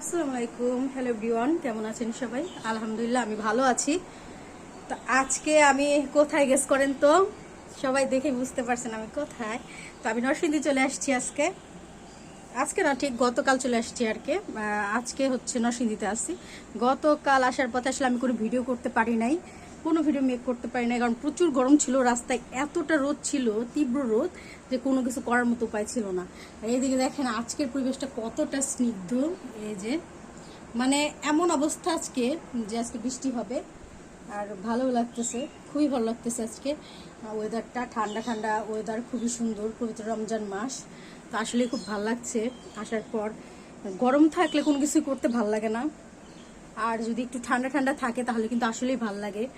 আসসালামু আলাইকুম। Hello everyone কেমন আছেন সবাই? আলহামদুলিল্লাহ, আমি ভালো আছি। তো আজকে আমি কোথায় গেস করেন তো? সবাই দেখে বুঝতে পারছেন আমি কোথায়। তো আমি নরসিংদী চলে আসছি আজকে। আজকে না, ঠিক গতকাল চলে আসছি আর কি। আজকে হচ্ছে নরসিংদীতে আসছি গতকাল আসার পথে আসলে আমি কোনো ভিডিও করতে পারি নাই। কোনো ভিডিও মেক করতে পারি না কারণ প্রচুর গরম ছিল, রাস্তায় এতটা রোদ ছিল, তীব্র রোদ, যে কোনো কিছু করার মতো উপায় ছিল না। এইদিকে দেখেন, আজকের পরিবেশটা কতটা স্নিগ্ধ, এই যে মানে এমন অবস্থা আজকে যে আজকে বৃষ্টি হবে, আর ভালো লাগতেছে, খুবই ভালো লাগতেছে আজকে। ওয়েদারটা ঠান্ডা ঠান্ডা ওয়েদার খুবই সুন্দর, পবিত্র রমজান মাস, তো আসলে খুব ভালো লাগছে, আসার পর। গরম থাকলে কোনো কিছু করতে ভালো লাগে না। আর যদি একটু ঠান্ডা ঠান্ডা থাকে, তাহলে কিন্তু আসলেই ভালো লাগে।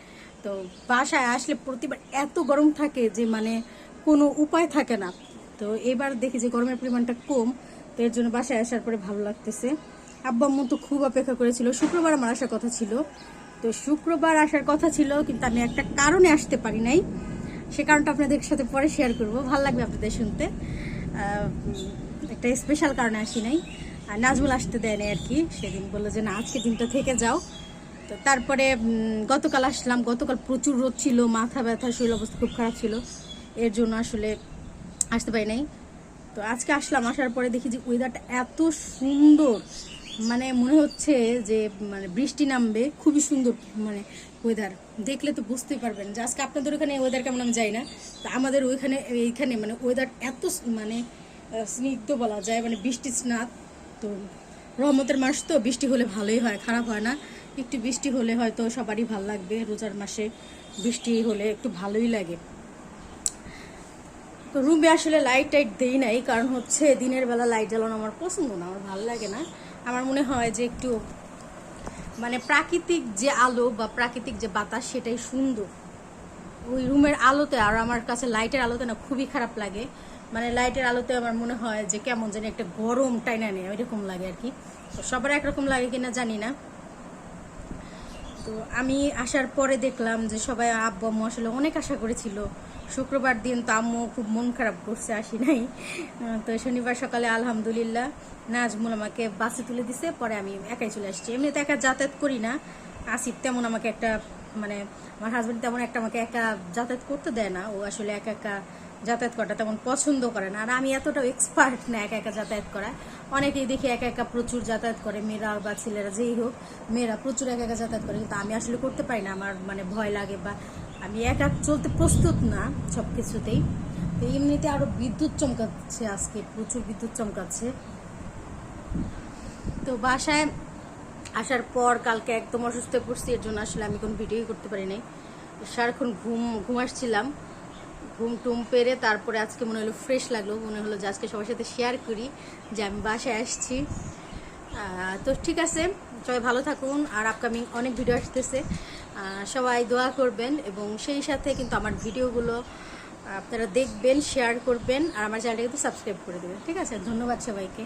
তো বাসায় আসলে প্রতিবার এত গরম থাকে যে মানে কোনো উপায় থাকে না। তো এবার দেখি যে গরমের পরিমাণটা কম, তো এর জন্য বাসায় আসার পরে ভালো লাগতেছে। আব্বা আম্মু তো খুব অপেক্ষা করেছিল। শুক্রবার আমার আসার কথা ছিল। তো শুক্রবার আসার কথা ছিল, কিন্তু আমি একটা কারণে আসতে পারি নাই। সে কারণটা আপনাদের সাথে পরে শেয়ার করব। ভালো লাগবে আপনাদের শুনতে। একটা স্পেশাল কারণে আসি নাই। আর নাজমুল আসতে দেয় নাই আর কি, সেদিন বলল যে না, আজকে দিনটা থেকে যাও। তো তারপরে গতকাল আসলাম, গতকাল প্রচুর রোদ ছিল, মাথা ব্যথা, শরীর অবস্থা খুব খারাপ ছিল। এর জন্য আসলে আসতে পারি নাই। তো আজকে আসলাম, আসার পরে দেখি যে ওয়েদারটা এত সুন্দর। মানে মনে হচ্ছে যে মানে বৃষ্টি নামবে, খুবই সুন্দর মানে ওয়েদার দেখলে তো বুঝতেই পারবেন যে আজকে আপনাদের ওখানে ওয়েদার কেমন আমি যাই না। তো আমাদের ওইখানে, এইখানে মানে ওয়েদার এত মানে স্নিগ্ধ বলা যায় মানে বৃষ্টি স্নাত তো রহমতের মাস তো বৃষ্টি হলে ভালোই হয়, খারাপ হয় না। একটু বৃষ্টি হলে হয়তো সবারই ভালো লাগবে, রোজার মাসে বৃষ্টি হলে একটু ভালোই লাগে। তো রুমে আসলে লাইট টাইট দেই নাই, কারণ হচ্ছে দিনের বেলা লাইট জ্বালানো আমার পছন্দ না, আমার ভালো লাগে না। আমার মনে হয় যে একটু মানে প্রাকৃতিক যে আলো বা প্রাকৃতিক যে বাতাস সেটাই সুন্দর। ওই রুমের আলোতে আর আমার কাছে লাইটের আলোতে না খুবই খারাপ লাগে। মানে লাইটের আলোতে আমার মনে হয় যে কেমন জানি একটা গরম টাইনা নেই ওইরকম লাগে আর কি। তো সবার একরকম লাগে কিনা জানি না। তো আমি আসার পরে দেখলাম যে সবাই আব্বু আম্মু আসলে অনেক আশা করেছিল। শুক্রবার দিন তো আম্মু খুব মন খারাপ করছে, আসি নাই। তো শনিবার সকালে আলহামদুলিল্লাহ নাজমুল আমাকে বাসে তুলে দিছে, পরে আমি একাই চলে আসছি। এমনিতে একা যাতায়াত করি না। আসিফ তেমন আমাকে একটা মানে আমার হাজব্যান্ড তেমন একটা আমাকে একা যাতায়াত করতে দেয় না। ও আসলে একা একা যাতায়াত করাটা তেমন পছন্দ করে না। আর আমি এতটাও এক্সপার্ট না একা একা যাতায়াত করা। অনেকেই দেখি একা একা প্রচুর যাতায়াত করে, মেয়েরা বা ছেলেরা যেই হোক, মেয়েরা প্রচুর একা একা যাতায়াত করে, কিন্তু আমি আসলে করতে পারি না। আমার মানে ভয় লাগে বা আমি একা চলতে প্রস্তুত না সব কিছুতেই তো এমনিতে আরও বিদ্যুৎ চমকাচ্ছে আজকে, প্রচুর বিদ্যুৎ চমকাচ্ছে। তো বাসায় আসার পর কালকে একদম অসুস্থ হয়ে পড়ছি, এর জন্য আসলে আমি কোনো ভিডিওই করতে পারি নাই। সারাক্ষণ ঘুম ঘুম আসছিলাম। ঘুম টুম পেরে তারপরে আজকে মনে হলো ফ্রেশ লাগল, মনে হলো যে আজকে সবার সাথে শেয়ার করি যে আমি বাসায় আসছি। তো ঠিক আছে, সবাই ভালো থাকুন। আর আপকামিং অনেক ভিডিও আসতেছে। সবাই দোয়া করবেন এবং সেই সাথে কিন্তু আমার ভিডিওগুলো আপনারা দেখবেন শেয়ার করবেন। আর আমার চ্যানেলটা কিন্তু সাবস্ক্রাইব করে দেবেন। ঠিক আছে, ধন্যবাদ সবাইকে।